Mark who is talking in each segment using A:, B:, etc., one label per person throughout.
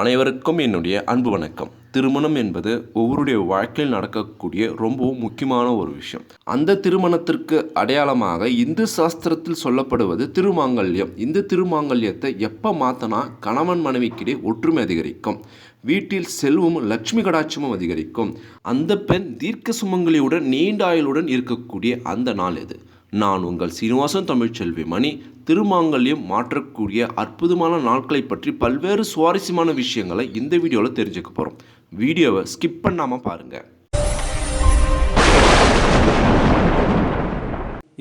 A: அனைவருக்கும் என்னுடைய அன்பு வணக்கம். திருமணம் என்பது ஒவ்வொருடைய வாழ்க்கையில் நடக்கக்கூடிய ரொம்பவும் முக்கியமான ஒரு விஷயம். அந்த திருமணத்திற்கு அடையாளமாக இந்து சாஸ்திரத்தில் சொல்லப்படுவது திருமாங்கல்யம். இந்த திருமாங்கல்யத்தை எப்போ மாற்றினா கணவன் மனைவிக்கிடையே ஒற்றுமை அதிகரிக்கும். வீட்டில் செல்வமும் லட்சுமி கடாட்சமும் அதிகரிக்கும். அந்த பெண் தீர்க்க சுமங்கலியுடன் நீண்ட ஆயுளுடன் இருக்கக்கூடிய அந்த நாள் இது. நான் உங்கள் சீனிவாசன் தமிழ்ச்செல்வி மணி. திருமாங்கல்யம் மாற்றக்கூடிய அற்புதமான நாட்களை பற்றி பல்வேறு சுவாரஸ்யமான விஷயங்களை இந்த வீடியோவில் தெரிஞ்சுக்க போகிறோம் வீடியோவை ஸ்கிப் பண்ணாமல் பாருங்கள்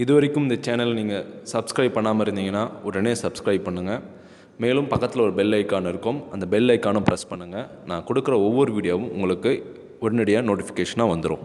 B: இது வரைக்கும் இந்த சேனல் நீங்கள் சப்ஸ்கிரைப் பண்ணாமல் இருந்தீங்கன்னா உடனே சப்ஸ்கிரைப் பண்ணுங்கள் மேலும் பக்கத்தில் ஒரு பெல் ஐக்கான் இருக்கும். அந்த பெல் ஐக்கானும் ப்ரெஸ் பண்ணுங்கள் நான் கொடுக்குற ஒவ்வொரு வீடியோவும் உங்களுக்கு உடனடியாக நோட்டிஃபிகேஷனாக வந்துடும்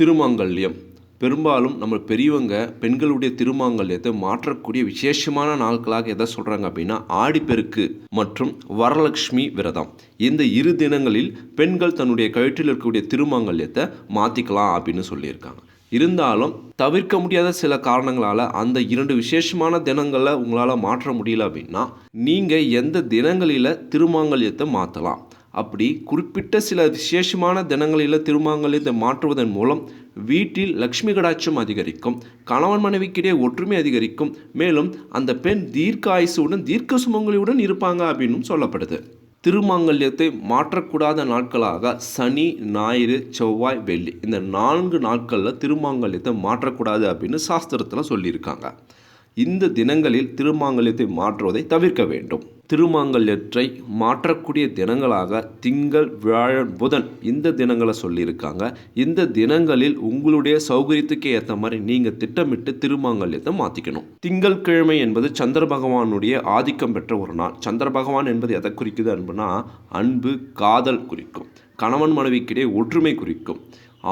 A: திருமாங்கல்யம் பெரும்பாலும் நம்ம பெரியவங்க பெண்களுடைய திருமாங்கல்யத்தை மாற்றக்கூடிய விசேஷமான நாட்களாக எதை சொல்கிறாங்க அப்படின்னா ஆடிப்பெருக்கு மற்றும் வரலட்சுமி விரதம். இந்த இரு தினங்களில் பெண்கள் தன்னுடைய கழுற்றில் இருக்கக்கூடிய திருமாங்கல்யத்தை மாற்றிக்கலாம் அப்படின்னு சொல்லியிருக்காங்க. இருந்தாலும் தவிர்க்க முடியாத சில காரணங்களால் அந்த இரண்டு விசேஷமான தினங்களை உங்களால் மாற்ற முடியல அப்படின்னா நீங்கள் எந்த தினங்களில் திருமாங்கல்யத்தை மாற்றலாம் அப்படி குறிப்பிட்ட சில விசேஷமான தினங்களில் திருமாங்கல்யத்தை மாற்றுவதன் மூலம் வீட்டில் லக்ஷ்மி கடாட்சம் அதிகரிக்கும் கணவன் மனைவிக்கிடையே ஒற்றுமை அதிகரிக்கும். மேலும் அந்த பெண் தீர்க்க ஆயுசுடன் தீர்க்க சுமங்கலியுடன் இருப்பாங்க அப்படின்னும் சொல்லப்படுது. திருமாங்கல்யத்தை மாற்றக்கூடாத நாட்களாக சனி ஞாயிறு செவ்வாய் வெள்ளி இந்த நான்கு நாட்களில் திருமாங்கல்யத்தை மாற்றக்கூடாது அப்படின்னு சாஸ்திரத்தில் சொல்லியிருக்காங்க. இந்த தினங்களில் திருமாங்கல்யத்தை மாற்றுவதை தவிர்க்க வேண்டும். திருமாங்கல்யற்றை மாற்றக்கூடிய தினங்களாக திங்கள் வியாழன் புதன் இந்த தினங்களை சொல்லியிருக்காங்க. இந்த தினங்களில் உங்களுடைய சௌகரியத்துக்கு ஏற்ற மாதிரி நீங்கள் திட்டமிட்டு திருமாங்கல்யத்தை மாற்றிக்கணும் திங்கள் கிழமை என்பது சந்திர பகவானுடைய ஆதிக்கம் பெற்ற ஒரு நாள். சந்திர பகவான் என்பது எதை குறிக்குது அன்புனா அன்பு காதல் குறிக்கும். கணவன் மனைவிக்கிடையே ஒற்றுமை குறிக்கும்.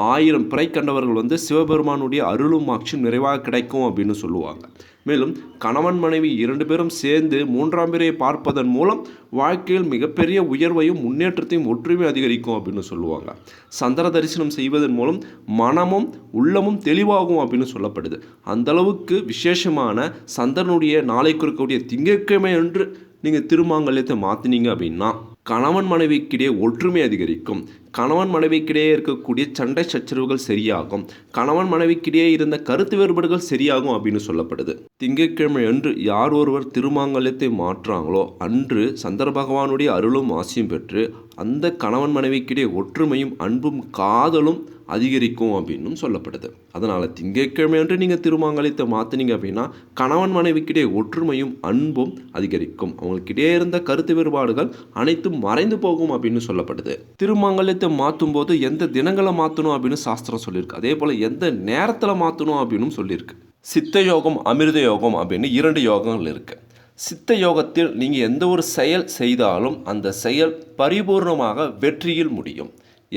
A: ஆயிரம் பிறை கண்டவர்கள் வந்து சிவபெருமானுடைய அருளும் ஆட்சியும் நிறைவாக கிடைக்கும் அப்படின்னு சொல்லுவாங்க. மேலும் கணவன் மனைவி இரண்டு பேரும் சேர்ந்து மூன்றாம் பேரை பார்ப்பதன் மூலம் வாழ்க்கையில் மிகப்பெரிய உயர்வையும் முன்னேற்றத்தையும் ஒற்றுமை அதிகரிக்கும் அப்படின்னு சொல்லுவாங்க. சந்திர தரிசனம் செய்வதன் மூலம் மனமும் உள்ளமும் தெளிவாகும் அப்படின்னு சொல்லப்படுது. அந்த அளவுக்கு விசேஷமான சந்திரனுடைய நாளை குறிக்கக்கூடிய திங்கட்கிழமை என்று நீங்கள் திருமாங்கல்யத்தை மாற்றினீங்க அப்படின்னா கணவன் மனைவிக்கிடையே ஒற்றுமை அதிகரிக்கும். கணவன் மனைவிக்கிடையே இருக்கக்கூடிய சண்டை சச்சரவுகள் சரியாகும். கணவன் மனைவிக்கிடையே இருந்த கருத்து வேறுபாடுகள் சரியாகும் அப்படின்னு சொல்லப்படுது. திங்கட்கிழமை அன்று யார் ஒருவர் திருமாங்கல்யத்தை மாற்றாங்களோ அன்று சந்திர பகவானுடைய அருளும் ஆசியும் பெற்று அந்த கணவன் மனைவிக்கிடையே ஒற்றுமையும் அன்பும் காதலும் அதிகரிக்கும் அப்படின்னும் சொல்லப்படுது. அதனால் திங்கட்கிழமை அன்று நீங்கள் திருமாங்கல்யத்தை மாற்றினீங்க அப்படின்னா கணவன் மனைவிக்கிடையே ஒற்றுமையும் அன்பும் அதிகரிக்கும். அவங்களுக்கிடையே இருந்த கருத்து வேறுபாடுகள் அனைத்தும் மறைந்து போகும் அப்படின்னு சொல்லப்படுது. திருமாங்கல்யத்தை மாற்றும் போது எந்த தினங்களை மாற்றணும் அப்படின்னு சாஸ்திரம் சொல்லியிருக்கு. அதே போல் எந்த நேரத்தில் மாற்றணும் அப்படின்னு சொல்லியிருக்கு. சித்த யோகம் அமிர்த யோகம் அப்படின்னு இரண்டு யோகங்கள் இருக்குது சித்த யோகத்தில் நீங்கள் எந்த ஒரு செயல் செய்தாலும் அந்த செயல் பரிபூர்ணமாக வெற்றியில் முடியும்.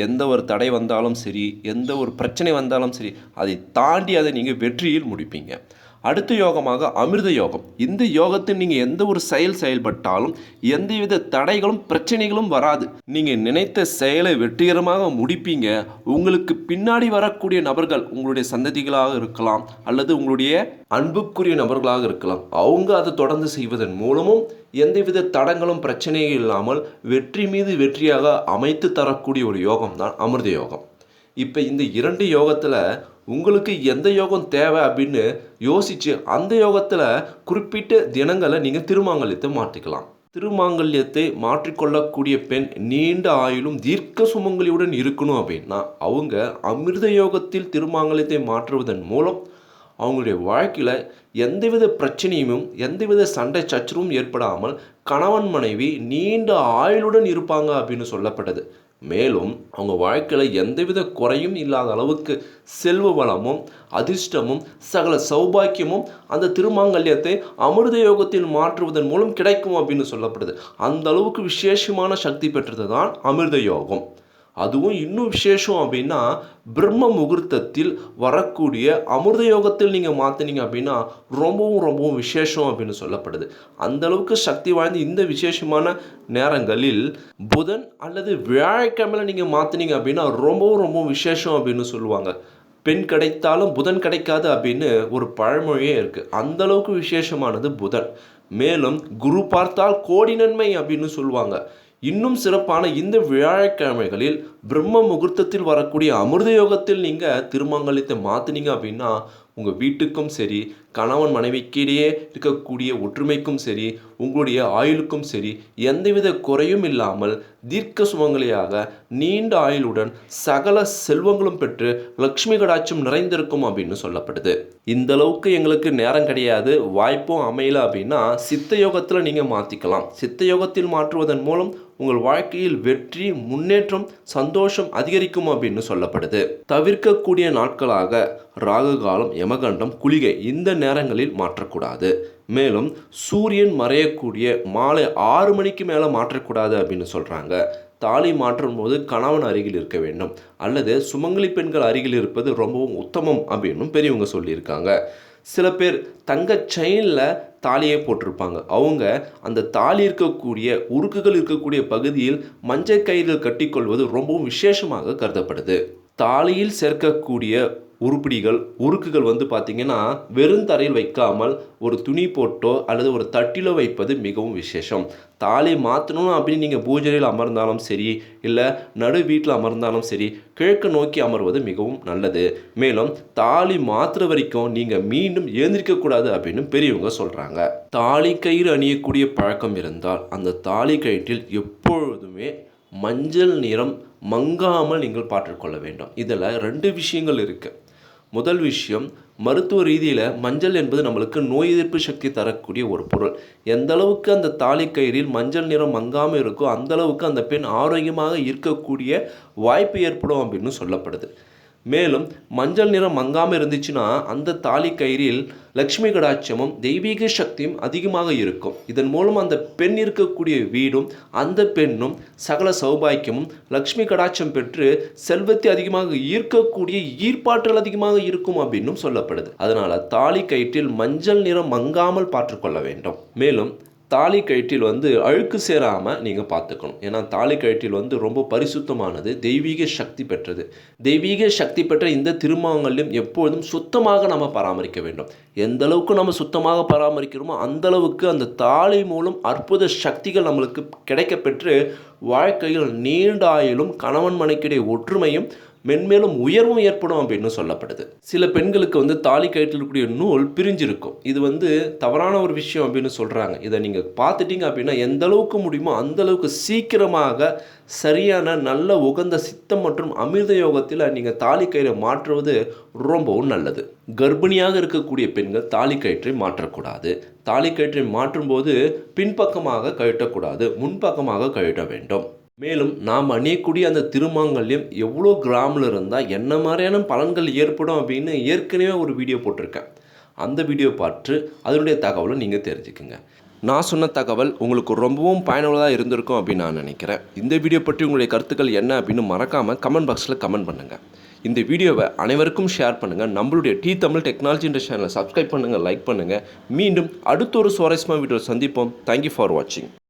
A: எந்த ஒரு தடை வந்தாலும் சரி எந்த ஒரு பிரச்சனை வந்தாலும் சரி அதை தாண்டி அதை நீங்கள் வெற்றியில் முடிப்பீங்க. அடுத்த யோகமாக அமிர்த யோகம். இந்த யோகத்தில் நீங்கள் எந்த ஒரு செயல் செயல்பட்டாலும் எந்தவித தடைகளும் பிரச்சனைகளும் வராது. நீங்கள் நினைத்த செயலை வெற்றிகரமாக முடிப்பீங்க. உங்களுக்கு பின்னாடி வரக்கூடிய நபர்கள் உங்களுடைய சந்ததிகளாக இருக்கலாம் அல்லது உங்களுடைய அன்புக்குரிய நபர்களாக இருக்கலாம். அவங்க அதை தொடர்ந்து செய்வதன் மூலமும் எந்தவித தடங்களும் பிரச்சனையும் இல்லாமல் வெற்றி மீது வெற்றியாக அமைத்து தரக்கூடிய ஒரு யோகம் தான் அமிர்த யோகம். இப்போ இந்த இரண்டு யோகத்தில் உங்களுக்கு எந்த யோகம் தேவை அப்படின்னு யோசித்து அந்த யோகத்தில் குறிப்பிட்ட தினங்களை நீங்கள் திருமாங்கல்யத்தை மாற்றிக்கலாம். திருமாங்கல்யத்தை மாற்றிக்கொள்ளக்கூடிய பெண் நீண்ட ஆயுளும் தீர்க்க சுமங்கலியுடன் இருக்கணும் அப்படின்னா அவங்க அமிர்த யோகத்தில் திருமாங்கல்யத்தை மாற்றுவதன் மூலம் அவங்களுடைய வாழ்க்கையில் எந்தவித பிரச்சனையும் எந்தவித சண்டை சச்சரவும் ஏற்படாமல் கணவன் மனைவி நீண்ட ஆயுளுடன் இருப்பாங்க அப்படின்னு சொல்லப்பட்டது. மேலும் அவங்க வாழ்க்கையில் எந்தவித குறையும் இல்லாத அளவுக்கு செல்வ வளமும் அதிர்ஷ்டமும் சகல சௌபாக்கியமும் அந்த திருமாங்கல்யத்தை அமிர்த யோகத்தில் மாற்றுவதன் மூலம் கிடைக்கும் அப்படின்னு சொல்லப்படுது. அந்த அளவுக்கு விசேஷமான சக்தி பெற்றது தான் அமிர்த யோகம். அதுவும் இன்னும் விசேஷம் அப்படின்னா பிரம்ம முகூர்த்தத்தில் வரக்கூடிய அமிர்த யோகத்தில் நீங்கள் மாற்றினீங்க அப்படின்னா ரொம்பவும் ரொம்பவும் விசேஷம் அப்படின்னு சொல்லப்படுது. அந்த அளவுக்கு சக்தி வாய்ந்த இந்த விசேஷமான நேரங்களில் புதன் அல்லது வியாழக்கிழமையில் நீங்கள் மாற்றினீங்க அப்படின்னா ரொம்பவும் ரொம்பவும் விசேஷம் அப்படின்னு சொல்லுவாங்க. பெண் கிடைத்தாலும் புதன் கிடைக்காது அப்படின்னு ஒரு பழமொழியே இருக்குது அந்த அளவுக்கு விசேஷமானது புதன். மேலும் குரு பார்த்தால் கோடி நன்மை அப்படின்னு சொல்லுவாங்க. இன்னும் சிறப்பான இந்த வியாழக்கிழமைகளில் பிரம்ம முகூர்த்தத்தில் வரக்கூடிய அமிர்த யோகத்தில் நீங்கள் திருமங்கலத்தை மாற்றினீங்க அப்படின்னா உங்கள் வீட்டுக்கும் சரி கணவன் மனைவிக்கிடையே இருக்கக்கூடிய ஒற்றுமைக்கும் சரி உங்களுடைய ஆயுளுக்கும் சரி எந்தவித குறையும் இல்லாமல் தீர்க்க சுமங்கலியாக நீண்ட ஆயுளுடன் சகல செல்வங்களும் பெற்று லக்ஷ்மி கடாட்சம் நிறைந்திருக்கும் அப்படின்னு சொல்லப்படுது. இந்த அளவுக்கு எங்களுக்கு நேரம் கிடையாது. வாய்ப்பும் அமையல அப்படின்னா சித்த யோகத்தில் நீங்கள் மாற்றிக்கலாம் சித்த யோகத்தில் மாற்றுவதன் மூலம் உங்கள் வாழ்க்கையில் வெற்றி முன்னேற்றம் சந்தோஷம் அதிகரிக்கும் அப்படின்னு சொல்லப்படுது. தவிர்க்கக்கூடிய நாட்களாக ராகு காலம் யமகண்டம் குளிகை இந்த நேரங்களில் மாற்றக்கூடாது. மேலும் சூரியன் மறையக்கூடிய மாலை ஆறு மணிக்கு மேலே மாற்றக்கூடாது அப்படின்னு சொல்கிறாங்க தாலி மாற்றும் போது கணவன் அருகில் இருக்க வேண்டும். அல்லது சுமங்கலி பெண்கள் அருகில் இருப்பது ரொம்பவும் உத்தமம் அப்படின்னும் பெரியவங்க சொல்லியிருக்காங்க. சில பேர் தங்க செயினில் தாலியே போட்டிருப்பாங்க. அவங்க அந்த தாலி இருக்கக்கூடிய உருக்குகள் இருக்கக்கூடிய பகுதியில் மஞ்சள் கயிறு கட்டிக்கொள்வது ரொம்பவும் விசேஷமாக கருதப்படுது. தாலியில் சேர்க்கக்கூடிய உருப்படிகள் உருக்குகள் வந்து பார்த்திங்கன்னா வெறும் தரையில் வைக்காமல் ஒரு துணி போட்டோ அல்லது ஒரு தட்டிலோ வைப்பது மிகவும் விசேஷம். தாலி மாற்றணும் அப்படின்னு நீங்கள் பூஜையில் அமர்ந்தாலும் சரி இல்லை நடு வீட்டில் அமர்ந்தாலும் சரி கிழக்கு நோக்கி அமர்வது மிகவும் நல்லது. மேலும் தாலி மாற்றுற வரைக்கும் நீங்கள் மீண்டும் எழுந்திருக்கக்கூடாது அப்படின்னு பெரியவங்க சொல்கிறாங்க தாலி கயிறு அணியக்கூடிய பழக்கம் இருந்தால் அந்த தாலி கயிற்றில் எப்பொழுதுமே மஞ்சள் நிறம் மங்காமல் நீங்கள் பாற்றுக்கொள்ள வேண்டும். இதில் ரெண்டு விஷயங்கள் இருக்குது முதல் விஷயம் மருத்துவ ரீதியில் மஞ்சள் என்பது நம்மளுக்கு நோய் எதிர்ப்பு சக்தி தரக்கூடிய ஒரு பொருள். எந்த அளவுக்கு அந்த தாலி கயிறில் மஞ்சள் நிறம் மங்காமல் இருக்கோ அந்த அளவுக்கு அந்த பெண் ஆரோக்கியமாக இருக்கக்கூடிய வாய்ப்பு ஏற்படும் அப்படின்னு சொல்லப்படுது. மேலும் மஞ்சள் நிறம் மங்காமல் இருந்துச்சுன்னா அந்த தாலி கயிறில் லக்ஷ்மி கடாட்சமும் தெய்வீக சக்தியும் அதிகமாக இருக்கும். இதன் மூலம் அந்த பெண் இருக்கக்கூடிய வீடும் அந்த பெண்ணும் சகல சௌபாக்கியமும் லக்ஷ்மி கடாட்சம் பெற்று செல்வத்தை அதிகமாக ஈர்க்கக்கூடிய ஈர்ப்பாற்றல் அதிகமாக இருக்கும் அப்படின்னும் சொல்லப்படுது. அதனால் தாலி கயிற்றில் மஞ்சள் நிறம் மங்காமல் பார்த்துக்கொள்ள வேண்டும். மேலும் தாலி கயிற்றில் வந்து அழுக்கு சேராமல் நீங்கள் பார்த்துக்கணும். ஏன்னா தாலி கயிற்றில் வந்து ரொம்ப பரிசுத்தமானது தெய்வீக சக்தி பெற்றது. தெய்வீக சக்தி பெற்ற இந்த திருமாங்கல்யம் எப்பொழுதும் சுத்தமாக நம்ம பராமரிக்க வேண்டும். எந்த அளவுக்கு நம்ம சுத்தமாக பராமரிக்கிறோமோ அந்தளவுக்கு அந்த தாலி மூலம் அற்புத சக்திகள் நம்மளுக்கு கிடைக்கப்பெற்று வாழ்க்கையில் நீண்ட ஆயிலும் கணவன் மனைக்கிடையே ஒற்றுமையும் மென்மேலும் உயர்வும் ஏற்படும் அப்படின்னு சொல்லப்படுது. சில பெண்களுக்கு வந்து தாலி கயிற்றில் இருக்கக்கூடிய நூல் பிரிஞ்சிருக்கும். இது வந்து தவறான ஒரு விஷயம் அப்படின்னு சொல்கிறாங்க இதை நீங்கள் பார்த்துட்டீங்க அப்படின்னா எந்த அளவுக்கு முடியுமோ அந்த அளவுக்கு சீக்கிரமாக சரியான நல்ல உகந்த சித்தம் மற்றும் அமிர்த யோகத்தில் நீங்கள் தாலி கயிறை மாற்றுவது ரொம்பவும் நல்லது. கர்ப்பிணியாக இருக்கக்கூடிய பெண்கள் தாலி கயிற்றை மாற்றக்கூடாது. தாலி கயிற்றை மாற்றும்போது பின்பக்கமாக கழட்டக்கூடாது. முன்பக்கமாக கழட்ட வேண்டும். மேலும் நாம் அணியக்கூடிய அந்த திருமாங்கல்யம் எவ்வளோ கிராமில் இருந்தால் என்ன மாதிரியான பலன்கள் ஏற்படும் அப்படின்னு ஏற்கனவே ஒரு வீடியோ போட்டிருக்கேன். அந்த வீடியோ பார்த்து அதனுடைய தகவலை நீங்கள் தெரிஞ்சுக்குங்க. நான் சொன்ன தகவல் உங்களுக்கு ரொம்பவும் பயனுள்ளதாக இருந்திருக்கும் அப்படின்னு நான் நினைக்கிறேன். இந்த வீடியோ பற்றி உங்களுடைய கருத்துக்கள் என்ன அப்படின்னு மறக்காமல் கமெண்ட் பாக்ஸில் கமெண்ட் பண்ணுங்கள் இந்த வீடியோவை அனைவருக்கும் ஷேர் பண்ணுங்கள் நம்மளுடைய டி தமிழ் டெக்னாலஜின்ற சேனலை சப்ஸ்கிரைப் பண்ணுங்கள் லைக் பண்ணுங்கள் மீண்டும் அடுத்த ஒரு சுவாரஸ்யமாக வீடியோ சந்திப்போம். தேங்க்யூ ஃபார் வாட்சிங்